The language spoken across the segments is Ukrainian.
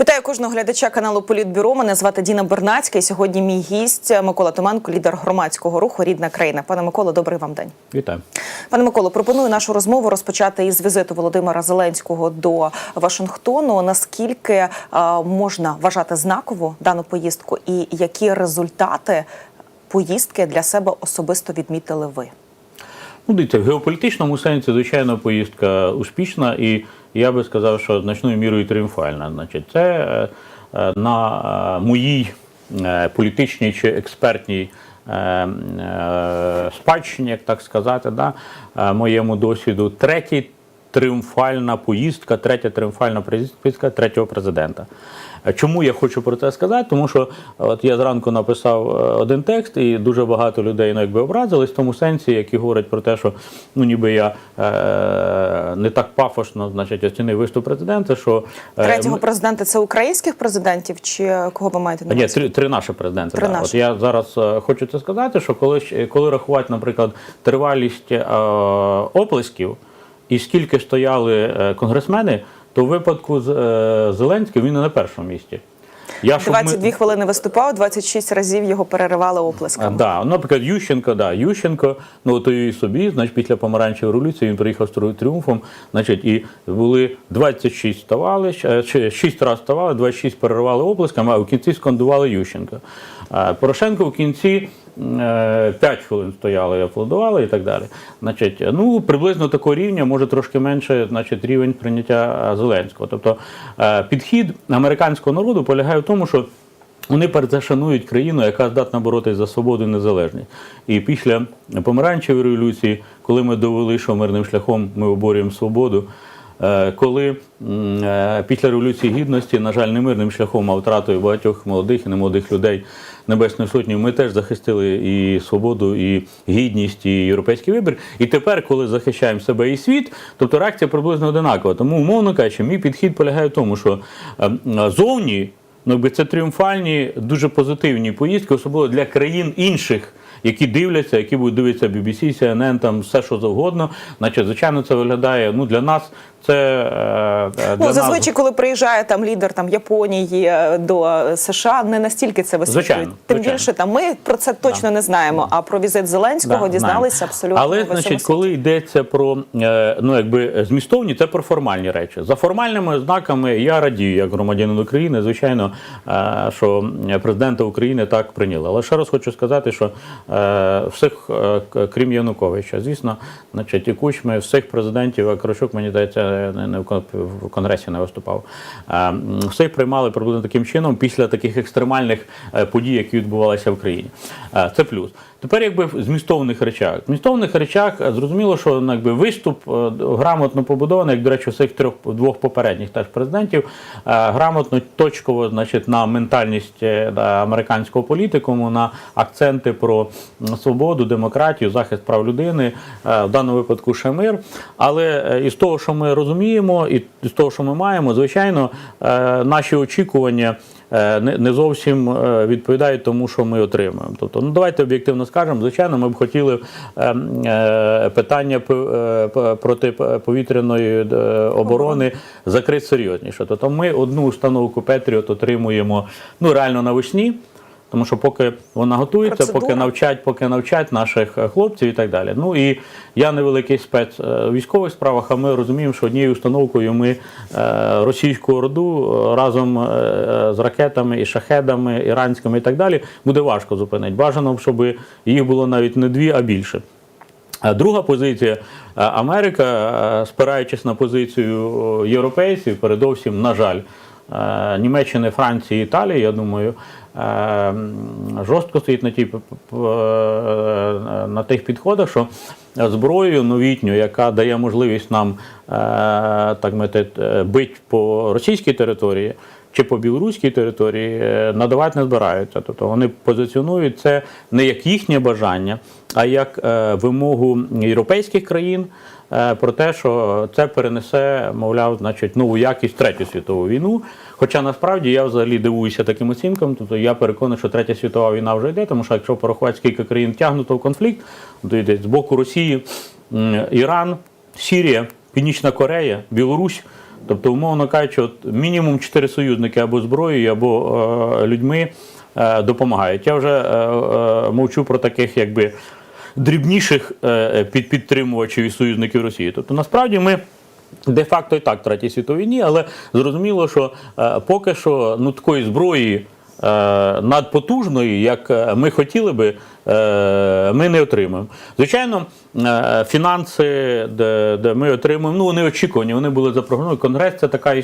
Вітаю кожного глядача каналу Політбюро. Мене звати Діна Бернацька. І сьогодні мій гість Микола Томенко, лідер громадського руху Рідна країна. Пане Миколо, добрий вам день. Вітаю. Пане Миколо, пропоную нашу розмову розпочати із візиту Володимира Зеленського до Вашингтону. Наскільки е, можна вважати знаково дану поїздку, і які результати поїздки для себе особисто відмітили ви? Ну, дивіться, в геополітичному сенсі, звичайно, поїздка успішна, і я би сказав, що значною мірою тріумфальна. Значить, це е, е, на е, моїй політичній чи експертній спадщині, як так сказати, да, моєму досвіду, третій тріумфальна поїздка, третя тріумфальна поїздка третього президента. Е, Чому я хочу про це сказати? Тому що от я зранку написав е, один текст, і дуже багато людей ну, якби образились в тому сенсі, які говорять про те, що ну ніби я е, не так пафосно значить, оцінив виступ президента, що е, Третього президента це українських президентів, чи кого ви маєте на ні, три, три наші президенти. Три да. наші. От я зараз е, хочу це сказати, що коли, коли рахувати, наприклад, тривалість е, оплесків і скільки стояли е, конгресмени, то в випадку з е, Зеленським він не на першому місці. Я, щоб ми- хвилини виступав, 26 разів його переривали оплесками. Да, ну, наприклад, Ющенко, да, Ющенко, ну то і собі, значить, після помаранчевої революції він приїхав з тріумфом, значить, і були 26 ставали, е, чи 6 разів ставали, 26 переривали оплесками, а в кінці скандували Ющенка. Порошенко в кінці 5 хвилин стояли і аплодували і так далі. Значить, ну, приблизно такого рівня, може трошки менше, значить, рівень прийняття е, Зеленського. Тобто е, підхід американського народу полягає в тому, що вони перш за шанують країну, яка здатна боротися за свободу і незалежність. І після помаранчевої революції, коли ми довели, що мирним шляхом ми оборюємо свободу. е, Коли е, після революції гідності, на жаль, не мирним шляхом, а втратою багатьох молодих і немолодих людей Небесної Сотні, ми теж захистили і свободу, і гідність, і європейський вибір. І тепер, коли захищаємо себе і світ, тобто реакція приблизно одинакова. Тому, умовно кажучи, мій підхід полягає в тому, що е, зовні Ну, це тріумфальні, дуже позитивні поїздки, особливо для країн інших, які дивляться, які будуть дивитися BBC, CNN, там все що завгодно. Значить, звичайно, це виглядає. Ну для нас це е, для Ну, нас- зазвичай, коли приїжджає там лідер там Японії е, до США, не настільки це висвітлюють. Звичайно, Тим звичайно. більше там ми про це точно не знаємо. А про візит Зеленського Да, дізналися знаємо. абсолютно. Але значить, коли йдеться про е, ну якби змістовні, це про формальні речі. За формальними знаками я радію, як громадянин України, звичайно, е, що президента України так прийняли. Але ще раз хочу сказати, що е, всіх, е, крім Януковича, звісно, значить, і Кучми, всіх президентів, а Крощук, мені здається, не, в кон- конгресі не виступав. Все приймали приблизно таким чином після таких екстремальних е, подій, які відбувалися в країні. Це плюс. Тепер, якби в змістовних речах. В змістовних речах е, зрозуміло, що ну, якби виступ е, грамотно побудований, як до речі, всіх трьох двох попередніх теж президентів, е, грамотно точково, значить, на ментальність американського політикуму, на акценти про свободу, демократію, захист прав людини, в даному випадку ще мир. Але із того, що ми розуміємо, і з того, що ми маємо, звичайно, наші очікування не не зовсім е, відповідають тому, що ми отримуємо. Тобто, ну давайте об'єктивно скажемо. Звичайно, ми б хотіли е, е, питання е, протиповітряної е, оборони закрити серйозніше. Тобто, ми одну установку Петріот отримуємо ну реально навесні. Тому що поки вона готується, Процедура. поки навчать, поки навчать наших е, хлопців і так далі. Ну і я невеликий спец е, в військових справах, а ми розуміємо, що однією установкою ми е, російську орду разом з ракетами і шахедами, іранськими і так далі буде важко зупинити. Бажано, щоб їх було навіть не дві, а більше. Друга позиція Америка, спираючись на позицію європейців, передовсім, на жаль, Німеччини, Франції, Італії, я думаю, жорстко стоїть на, тій, е, на тих підходах, що зброєю новітню, яка дає можливість нам е, так мати, бити по російській території. Чи по білоруській території е, надавати не збираються. Тобто вони позиціонують це не як їхнє бажання, а як е, вимогу європейських країн е, про те, що це перенесе, мовляв, значить, нову якість третю світову війну. Хоча насправді я взагалі дивуюся таким оцінкам, тобто я переконаний, що третя світова війна вже йде, тому що якщо порахувати, скільки країн тягнуто в конфлікт, то йде з боку Росії, Іран, Сірія, Північна Корея, Білорусь. Тобто, умовно кажучи, от мінімум чотири союзники або зброєю, або е, людьми е, допомагають. Я вже е, е, мовчу про таких, якби дрібніших е, під підтримувачів і союзників Росії. Тобто, насправді ми. Де-факто і так в Третій світовій війні, але зрозуміло, що е, поки що ну, такої зброї е, надпотужної, як е, ми хотіли би, ми не отримаємо. Звичайно, е, фінанси, де, де ми отримуємо, ну вони очікувані, вони були запрогнозовані. Конгрес це така,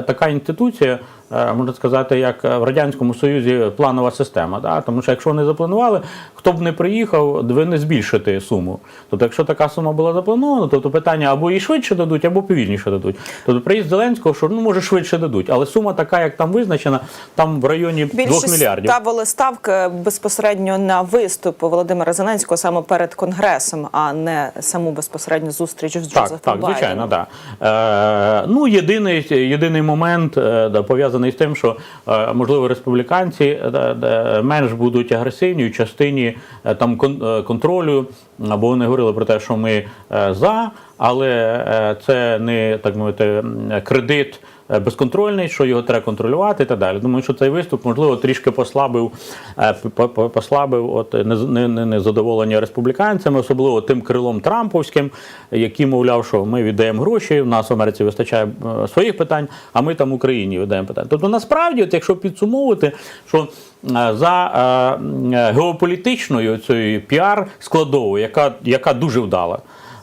така інституція, е, можна сказати, як в Радянському Союзі планова система. Да? Тому що якщо вони запланували, хто б не приїхав, ви не збільшите суму. Тобто, якщо така сума була запланована, то, то питання або її швидше дадуть, або повільніше дадуть. Тобто приїзд Зеленського, що ну може швидше дадуть, але сума така, як там визначена, там в районі 2 Більшість мільярдів. ставили ставки безпосередньо на виступ Володимира Зеленського саме перед конгресом, а не саму безпосередню зустріч з Так, Джозефом так, Байденом. звичайно, да. Е, ну, єдиний, єдиний момент е, да, пов'язаний з тим, що е, можливо республіканці е, да, да, менш будуть агресивні в частині там кон, контролю, або вони говорили про те, що ми за, але це не так мовити кредит. Е, Безконтрольний, що його треба контролювати і так далі. Думаю, що цей виступ можливо трішки послабив, е, по- по- послабив от не- незадоволення республіканцями, особливо тим крилом Трамповським, який мовляв, що ми віддаємо гроші, в нас в Америці вистачає е, своїх питань, а ми там Україні віддаємо питання. Тобто, насправді, от якщо підсумовувати, що е, за е, е, геополітичною цією піар складовою, яка, яка дуже вдала.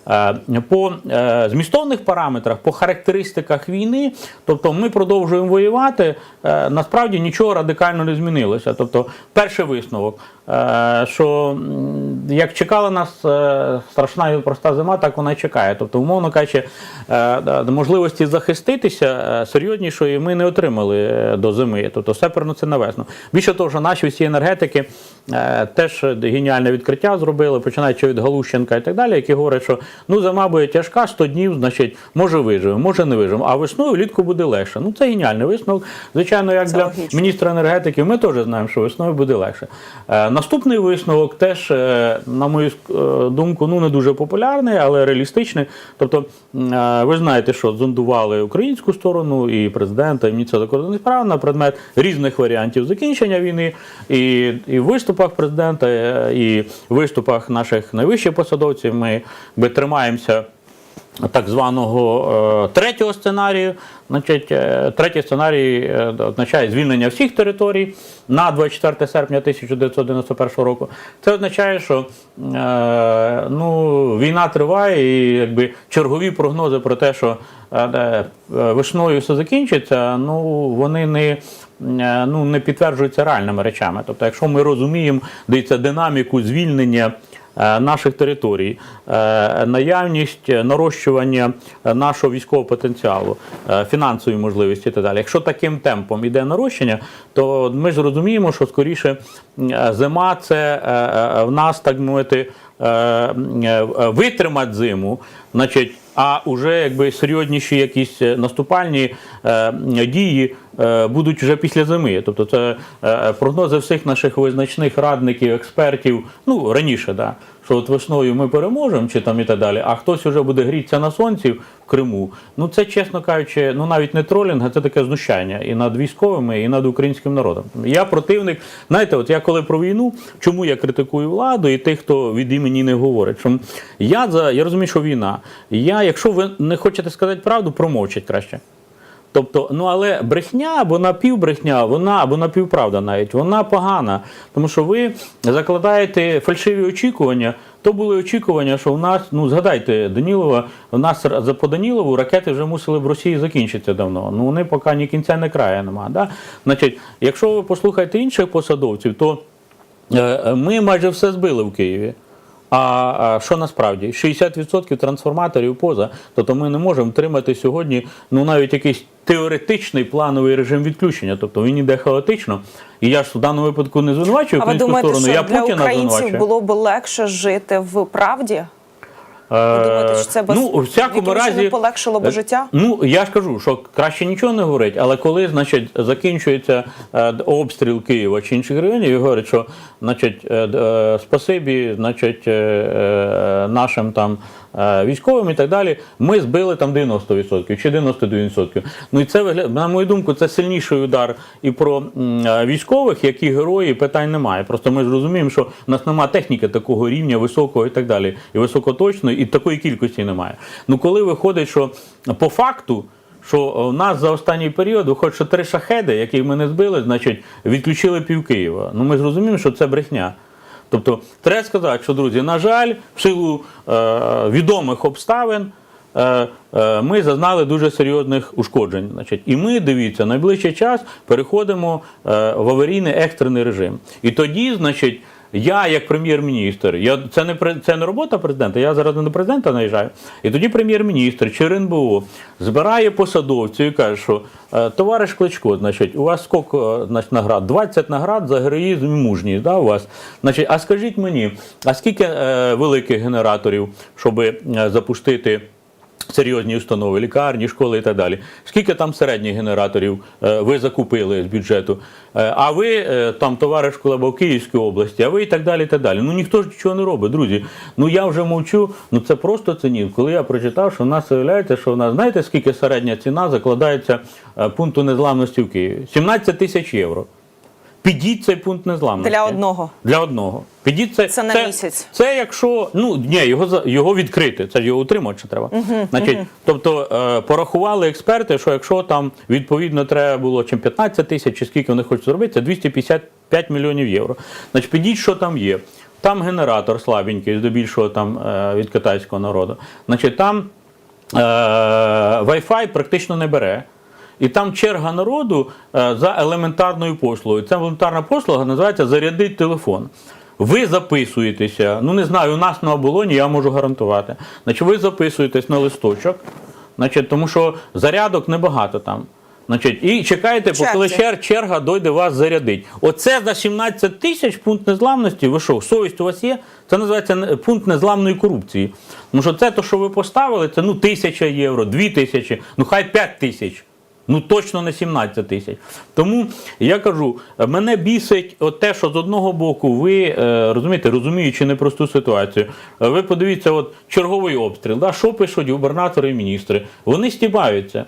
Е, По е, змістовних параметрах, по характеристиках війни, тобто ми продовжуємо воювати, е, насправді нічого радикально не змінилося. Тобто, перший висновок, що як чекала нас страшна і проста зима, так вона чекає. Тобто, умовно кажучи, можливості захиститися серйознішої ми не отримали до зими. Тобто, все переноситься на весну. Більше того, що наші всі енергетики теж геніальне відкриття зробили, починаючи від Галущенка і так далі, які говорять, що ну зима буде тяжка, 100 днів, значить, може виживемо, може не виживемо, а весною влітку буде легше. Ну це геніальний висновок. Звичайно, як Це для логічно. міністра енергетики, ми теж знаємо, що весною буде легше. Е, наступний висновок теж, е, на мою е, думку, ну не дуже популярний, але реалістичний. Тобто, е, ви ж знаєте, що зондували українську сторону і президента, і міністра закордонних справ на предмет різних варіантів закінчення війни, і, і в виступах президента, е, і в виступах наших найвищих посадовців ми би тримаємося так званого е, третього сценарію. Значить, е, третій сценарій е, означає звільнення всіх територій на 24 серпня 1991 року. Це означає, що ну, війна триває, і якби чергові прогнози про те, що весною все закінчиться, ну вони не. Ну, не підтверджуються реальними речами. Тобто, якщо ми розуміємо, дивіться, динаміку звільнення наших територій, е, наявність е, нарощування е, нашого військового потенціалу, е, фінансові можливості і так далі. Якщо таким темпом іде нарощення, то ми ж розуміємо, що скоріше е, зима це е, е, в нас, так мовити, е, е, витримати зиму, значить. А вже якби серйозніші якісь е, наступальні е, дії е, будуть вже після зими. Тобто це е, прогнози всіх наших визначних радників, експертів, ну раніше, да, що от весною ми переможемо, чи там і так далі, а хтось вже буде грітися на сонці в Криму. Ну це, чесно кажучи, ну навіть не тролінг, а це таке знущання і над військовими, і над українським народом. Я противник. Знаєте, от я коли про війну, чому я критикую владу і тих, хто від імені не говорить. Що я за я розумію, що війна. Я, якщо ви не хочете сказати правду, промовчать краще. Тобто, ну але брехня або напівбрехня, вона або напівправда навіть, вона погана. Тому що ви закладаєте фальшиві очікування. То були очікування, що в нас, ну згадайте, Данілова, у нас за по Данілову ракети вже мусили в Росії закінчитися давно. Ну вони поки ні кінця, ні краю нема. Да? Значить, якщо ви послухаєте інших посадовців, то е, ми майже все збили в Києві. А, а що насправді? 60% трансформаторів поза. Тобто ми не можемо втримати сьогодні ну навіть якийсь теоретичний плановий режим відключення. Тобто він іде хаотично. І я ж в даному випадку не звинувачую А ви українську думаєте, сторону, що я для українців було б легше жити в правді? Е, думаєте, що це без- ну, у всякому разі полегшило б е, життя? Ну я ж кажу, що краще нічого не говорить, але коли значить закінчується е, обстріл Києва чи інших районів, і говорять, що значить спасибі, значить, нашим там військовим і так далі. Ми збили там 90% чи 92%. Ну і це виглядає, на мою думку, це сильніший удар і про е, військових, які герої, питань немає. Просто ми ж розуміємо, що в нас немає техніки такого рівня високого і так далі, і високоточної, і такої кількості немає. Ну коли виходить, що по факту. Що у нас за останній період виходить, що три шахеди, які ми не збили, значить, відключили пів Києва. Ну ми ж розуміємо, що це брехня. Тобто, треба сказати, що друзі, на жаль, в силу е, відомих обставин. е, е, Ми зазнали дуже серйозних ушкоджень. Значить, і ми, дивіться, найближчий час переходимо е, в аварійний екстрений режим. І тоді, значить, я, як прем'єр-міністр, я це не це не робота президента. Я зараз не до президента наїжджаю. І тоді прем'єр-міністр чи РНБО збирає посадовців і каже, що е, товариш Кличко, значить, у вас скільки е, значить, наград? 20 наград за героїзм і мужність. Да, у вас? Значить, а скажіть мені, а скільки е, великих генераторів, щоб е, запустити? Серйозні установи, лікарні, школи і так далі. Скільки там середніх генераторів е, ви закупили з бюджету? Е, а ви е, там товариш Кулеба в Київській області, а ви і так далі. і так далі. Ну ніхто ж нічого не робить, друзі. Ну я вже мовчу. Ну це просто цинізм. Коли я прочитав, що в нас виявляється, що в нас знаєте, скільки середня ціна закладається пункту незламності в Києві? 17 тисяч євро. Підіть цей пункт незламності. Для одного. Для одного. Підіть це, Це на місяць. Це якщо ну ні, його його відкрити, це ж його утримувати ще треба. Значить, тобто е, порахували експерти, що якщо там відповідно треба було чим 15 тисяч, чи скільки вони хочуть зробити, це 255 мільйонів євро. Значить, підіть, що там є. Там генератор слабенький, здебільшого там е, від китайського народу. Значить, там е, Wi-Fi практично не бере. І там черга народу е, за елементарною послугою. Ця елементарна послуга називається зарядить телефон. Ви записуєтеся, ну не знаю, у нас на оболоні я можу гарантувати. Значить, ви записуєтесь на листочок, значить, тому що зарядок небагато там. Значить, і чекаєте, Черзі. поки чер, черга дойде вас зарядить. Оце за 17 тисяч пункт незламності. Ви що, совість у вас є? Це називається пункт незламної корупції. Тому що це, то, що ви поставили, це ну тисяча євро, дві тисячі, ну хай п'ять тисяч. Ну точно не 17 тисяч. Тому я кажу, мене бісить от те, що з одного боку ви е, розумієте, розуміючи непросту ситуацію, е, ви подивіться, от черговий обстріл, да, що пишуть губернатори і міністри? Вони стібаються.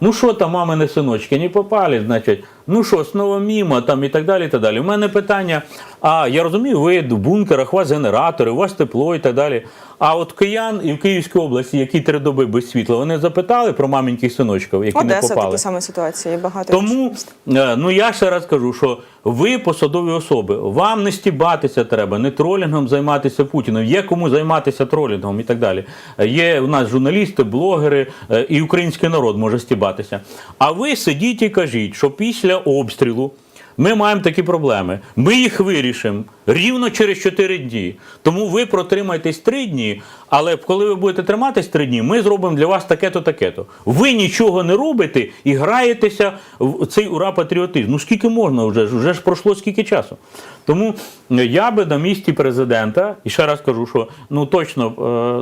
Ну що там, мамини синочки, не попали, значить, ну що, знову мімо там і так далі. і так далі. У мене питання: а я розумію, ви в бункерах, у вас генератори, у вас тепло і так далі. А от киян і в Київській області, які три доби без світла, вони запитали про маменьких синочків, які не Одеса попали. такі самі ситуації, багато Тому е, ну я ще раз кажу, що ви посадові особи, вам не стібатися треба, не тролінгом займатися Путіним. Є кому займатися тролінгом і так далі. Є у нас журналісти, блогери е, і український народ може стібатися. А ви сидіть і кажіть, що після обстрілу. Ми маємо такі проблеми. Ми їх вирішимо рівно через 4 дні. Тому ви протримайтесь 3 дні, але коли ви будете триматись 3 дні, ми зробимо для вас таке-то, таке-то. Ви нічого не робите і граєтеся в цей ура патріотизм. Ну скільки можна вже? Вже ж пройшло скільки часу. Тому е, я би на місці президента, і ще раз кажу, що ну точно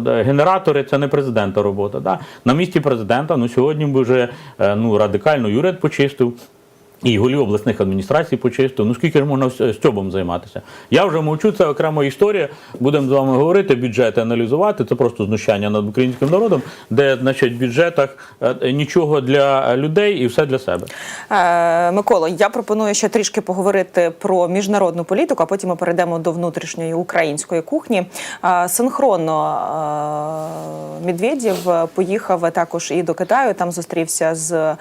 е, генератори це не президента робота. Да? На місці президента ну сьогодні би вже е, ну, радикально юрид почистив. І голів обласних адміністрацій почистив. Ну скільки ж можна стьобом займатися? Я вже мовчу, це окрема історія. Будемо з вами говорити, бюджети аналізувати. Це просто знущання над українським народом, де значить, в бюджетах е, нічого для людей і все для себе. Е, Миколо, я пропоную ще трішки поговорити про міжнародну політику, а потім ми перейдемо до внутрішньої української кухні. Е, Синхронно е, Медведєв поїхав також і до Китаю. Там зустрівся з е,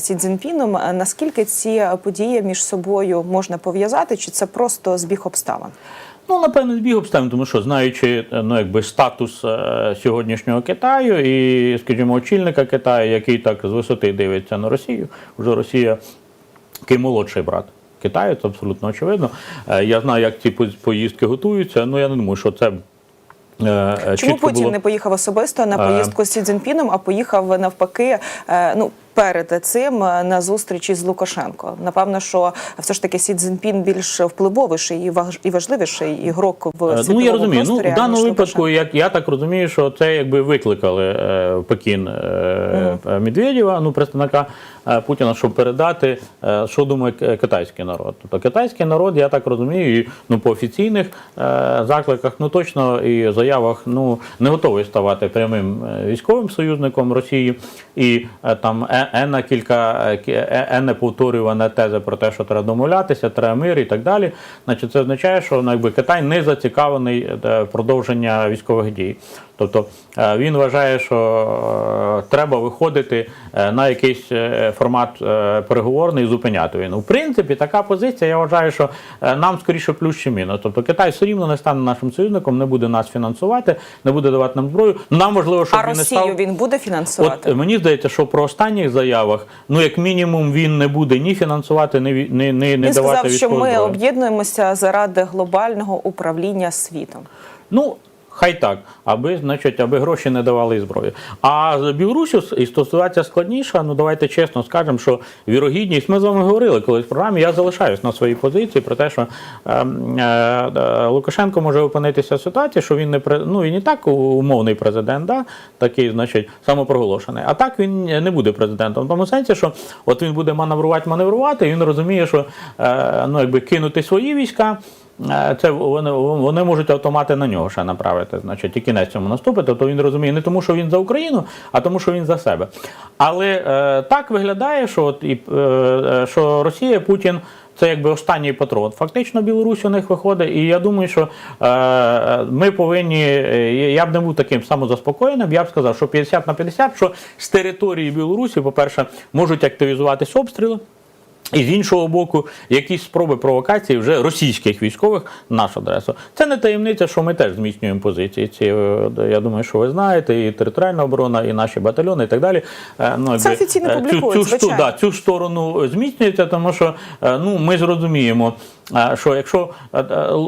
Сі Цзіньпіном. Е, Наскільки ці події між собою можна пов'язати, чи це просто збіг обставин? Ну, напевно, збіг обставин, тому що знаючи е, ну, якби, статус е, сьогоднішнього Китаю і, скажімо, очільника Китаю, який так з висоти дивиться на Росію, вже Росія який молодший брат. Китаю, це абсолютно очевидно. Е, Я знаю, як ці поїздки готуються. Ну я не думаю, що це е, е, Чому чітко Путін було. не поїхав особисто на Е. поїздку з Сі Цзіньпіном, а поїхав навпаки? е, Ну перед цим е, на зустрічі з Лукашенко? Напевно, що все ж таки Сі Цзіньпін більш впливовіший і важ- і важливіший ігрок в Е, світовому Ну я розумію. Ну в даному випадку, як я так розумію, що це якби викликали е, Пекін е, Медведєва, ну представника е, Путіна, щоб передати, е, що думає китайський народ. Тобто китайський народ, я так розумію, і, ну по офіційних е, закликах, ну точно і заявах, ну не готовий ставати прямим е, військовим союзником Росії. І е, там е- енна кілька е, кі- е- енне повторювана теза про те, що треба домовлятися, треба мир і так далі. Значить, це означає, що ну, якби Китай не зацікавлений е, продовження військових дій. Тобто е, він вважає, що е, треба виходити е, на якийсь формат переговорний і зупиняти війну. В принципі, така позиція, я вважаю, що нам скоріше плюс чи мінус. Тобто Китай все рівно не стане нашим союзником, не буде нас фінансувати, не буде давати нам зброю. Нам важливо, щоб А він не Росію став. він буде фінансувати? От мені здається, що про останніх заявах, ну як мінімум, він не буде ні фінансувати, ні, ні, ні, не Він давати сказав, що ми об'єднуємося заради глобального управління світом. Ну, хай так, аби, значить, аби гроші не давали зброю. А з Білорусі і ситуація складніша. Ну давайте чесно скажемо, що вірогідність, ми з вами говорили колись в програмі. Я залишаюсь на своїй позиції про те, що е, е, е, Лукашенко може опинитися в ситуації, що він не ну, він і так умовний президент, да? такий, значить, самопроголошений. А так він не буде президентом. В тому сенсі, що от він буде маневрувати, маневрувати, і він розуміє, що е, ну, якби кинути свої війська. Е, Це вони, вони можуть автомати на нього ще направити. Значить, і кінець цьому наступить. Тобто він розуміє не тому, що він за Україну, а тому, що він за себе. Але е, так виглядає, що от і е, е, що Росія, Путін. Це якби останній патрон. Фактично Білорусь у них виходить, і я думаю, що е, ми повинні. е, Я б не був таким самозаспокоєним. Я б сказав, що 50 на 50, що з території Білорусі, по-перше, можуть активізуватись обстріли. І з іншого боку, якісь спроби провокації вже російських військових на нашу адресу. Це не таємниця, що ми теж зміцнюємо позиції. Ці е, я думаю, що ви знаєте, і територіальна оборона, і наші батальйони, і так далі. Е, Ну, Це офіційно е, цю, цю, звичайно. да, цю сторону зміцнюється, тому що ну ми зрозуміємо, що якщо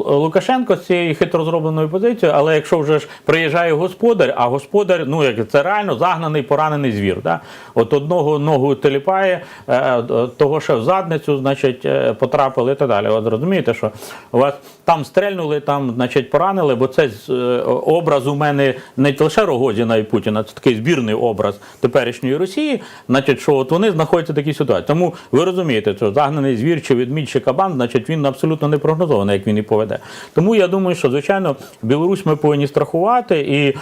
Лукашенко з цією хитро зробленою позицією, але якщо вже ж приїжджає господар, а господар, ну як це реально загнаний поранений звір. Да? От одного ногу теліпає, того ще в задницю, значить, е, потрапили і так далі. От розумієте, що у вас там стрельнули, там, значить, поранили, бо це е, образ у мене не лише Рогозіна і Путіна, це такий збірний образ теперішньої Росії. Значить, що от вони знаходяться в такій ситуації. Тому ви розумієте, що загнаний звір чи відмідь чи кабан, значить він абсолютно не прогнозований, як він і поведе. Тому я думаю, що звичайно Білорусь ми повинні страхувати, і е,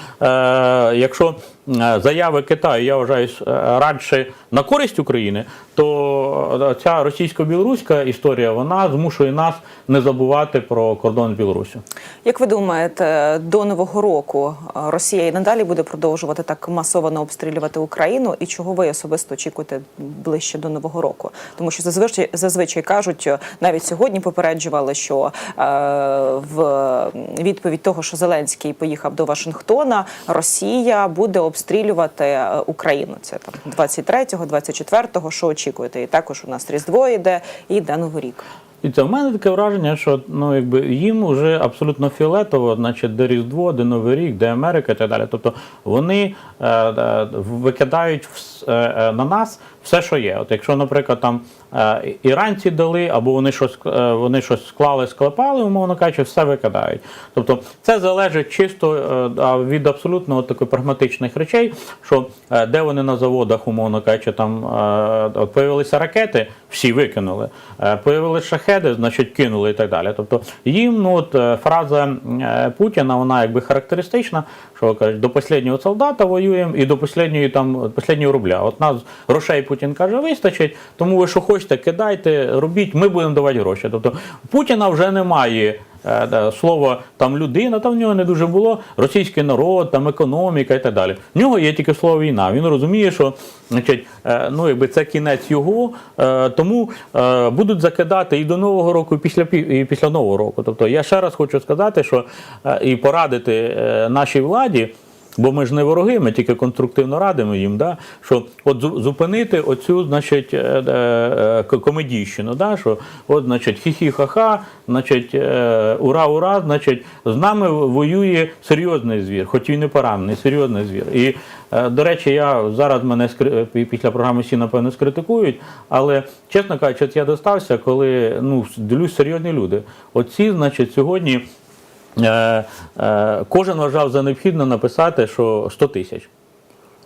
якщо е, заяви Китаю, я вважаю, е, радше на користь України, то ця російсько-білоруська історія вона змушує нас не забувати про кордон з Білоруссю. Як ви думаєте, до нового року е, Росія і надалі буде продовжувати так масово обстрілювати Україну? І чого ви особисто очікуєте ближче до нового року? Тому що зазвичай зазвичай кажуть, е, навіть сьогодні попереджували, що е, в відповідь того, що Зеленський поїхав до Вашингтона, Росія буде обстрілювати е, Україну. Це там 23-го, 24-го, Що очікуєте? І також у нас Різдво йде і йде Новий рік. І це в мене таке враження, що ну якби їм вже абсолютно фіолетово, значить, де Різдво, де Новий рік, де Америка і так далі. Тобто вони е, е, викидають в, е, е, на нас все, що є. От якщо, наприклад, там іранці дали, або вони щось е, вони щось склали, склепали, умовно кажучи, все викидають. Тобто це залежить чисто е, від абсолютно от таких прагматичних речей, що е, де вони на заводах, умовно кажучи, там е, от появилися ракети, всі викинули. Е, Появилися шахеди, значить кинули і так далі. Тобто їм ну от е, фраза е, Путіна, вона якби характеристична, що кажуть, до останнього солдата воюємо і до останнього рубля. От нас грошей Путін каже, вистачить, тому ви що хочете, кидайте, робіть, ми будемо давати гроші. Тобто Путіна вже немає. е, да, Слово там людина, там в нього не дуже було, російський народ, там економіка і так далі. В нього є тільки слово війна. Він розуміє, що значить, е, ну, якби це кінець його, е, тому будуть закидати і до Нового року, і після, і після Нового року. Тобто я ще раз хочу сказати, що і порадити нашій владі. Бо ми ж не вороги, ми тільки конструктивно радимо їм, да, що от зупинити оцю, значить, е, е, е, комедійщину, да, що от, значить, хі-хі-ха-ха, значить, ура, ура, значить, з нами воює серйозний звір, хоч і поранений, серйозний звір. І, до речі, я зараз мене скри- після програми всі, напевно, скритикують, але, чесно кажучи, я достався, коли ну, серйозні люди. Оці, значить, сьогодні. Е, е, кожен вважав за необхідне написати, що 100 тисяч.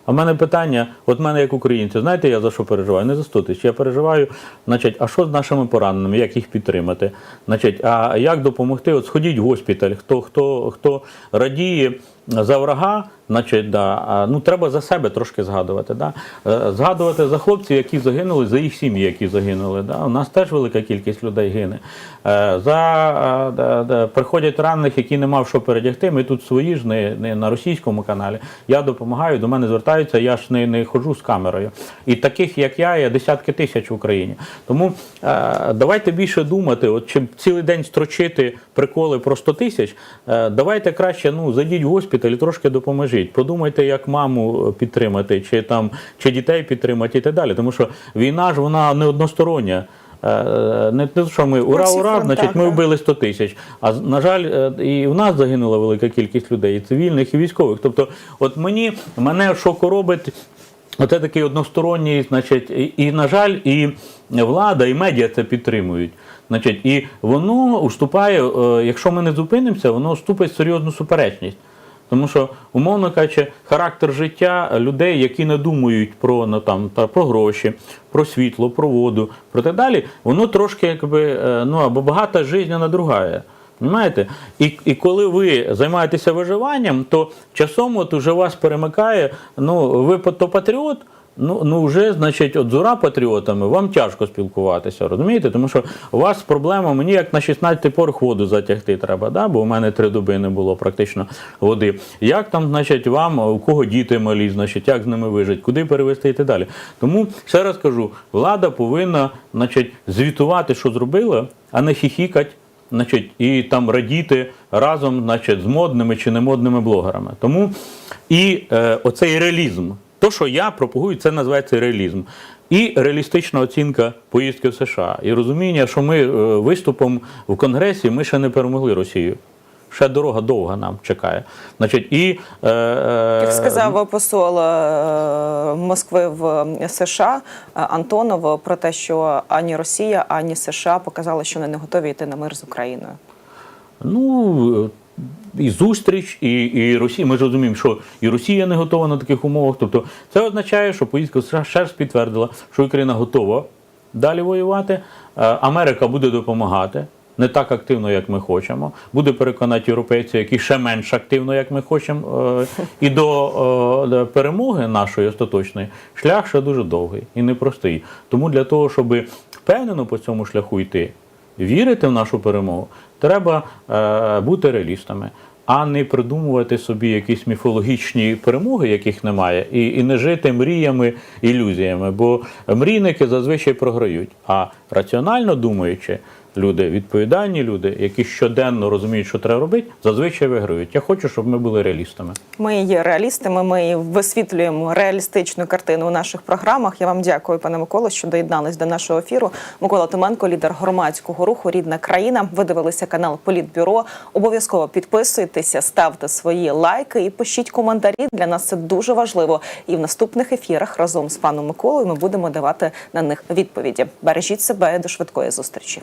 А в мене питання, от мене як українці, знаєте, я за що переживаю? Не за 100 тисяч. Я переживаю, значить, а що з нашими пораненими, як їх підтримати? Значить, а як допомогти? От сходіть в госпіталь, хто, хто, хто радіє за врага, значить, да, ну треба за себе трошки згадувати. Да? Е, Згадувати за хлопців, які загинули, за їх сім'ї, які загинули. Да? У нас теж велика кількість людей гине. Е, За е, да, да, приходять ранених, які не мав що передягти. Ми тут свої ж не, не на російському каналі. Я допомагаю, до мене звертаються, я ж не, не ходжу з камерою. І таких, як я, є десятки тисяч в Україні. Тому давайте більше думати, от чим цілий день строчити приколи про 100 тисяч, давайте краще ну, зайдіть в госпіталь і трошки допоможіть. Подумайте, як маму підтримати, чи там чи дітей підтримати і так далі. Тому що війна ж вона не одностороння. Е, Не те, що ми ура, ура, значить, ми вбили 100 тисяч. А на жаль, е, і в нас загинула велика кількість людей, і цивільних, і військових. Тобто, от мені мене шоку робить. Оце такий односторонній, значить, і, і, на жаль, і влада, і медіа це підтримують. Значить, і воно уступає, е, якщо ми не зупинимося, воно вступить в серйозну суперечність. Тому що, умовно кажучи, характер життя людей, які не думають про, ну, там, та- про гроші, про світло, про воду, про так далі, воно трошки якби, е, ну, або багата життя другая. Понимаєте? І, і коли ви займаєтеся виживанням, то часом от уже вас перемикає, ну, ви то патріот, ну, ну вже, значить, от з ура патріотами вам тяжко спілкуватися, розумієте? Тому що у вас проблема, мені як на 16 порох воду затягти треба, да? бо у мене три доби не було практично води. Як там, значить, вам, у кого діти малі, значить, як з ними вижити, куди перевезти і так далі. Тому ще раз кажу, влада повинна, значить, звітувати, що зробила, а не хіхікать значить, і там радіти разом значить, з модними чи немодними блогерами. Тому і е, оцей реалізм, то, що я пропагую, це називається реалізм. І реалістична оцінка поїздки в США. І розуміння, що ми е, виступом в Конгресі ми ще не перемогли Росію. Ще дорога довга нам чекає. Значить, і, е, е, Як сказав посол е, Москви в США е, Антонов про те, що ані Росія, ані США показали, що вони не готові йти на мир з Україною. Ну, і зустріч, і, і Росія. Ми ж розуміємо, що і Росія не готова на таких умовах. Тобто, це означає, що поїздка США ще підтвердила, що Україна готова далі воювати. Е, Америка буде допомагати. Не так активно, як ми хочемо, буде переконати європейців, які ще менш активно, як ми хочемо. Е, І е, до перемоги нашої остаточної шлях ще дуже довгий і непростий. Тому для того, щоб впевнено по цьому шляху йти, вірити в нашу перемогу, треба е, бути реалістами, а не придумувати собі якісь міфологічні перемоги, яких немає, і, і не жити мріями, ілюзіями. Бо мрійники зазвичай програють. А раціонально думаючи, люди, відповідальні люди, які щоденно розуміють, що треба робити, зазвичай виграють. Я хочу, щоб ми були реалістами. Ми є реалістами. Ми висвітлюємо реалістичну картину у наших програмах. Я вам дякую, пане Миколо, що доєднались до нашого ефіру. Микола Томенко, лідер громадського руху Рідна країна. Ви дивилися канал Політбюро. Обов'язково підписуйтеся, ставте свої лайки і пишіть коментарі. Для нас це дуже важливо. І в наступних ефірах разом з паном Миколою ми будемо давати на них відповіді. Бережіть себе до швидкої зустрічі.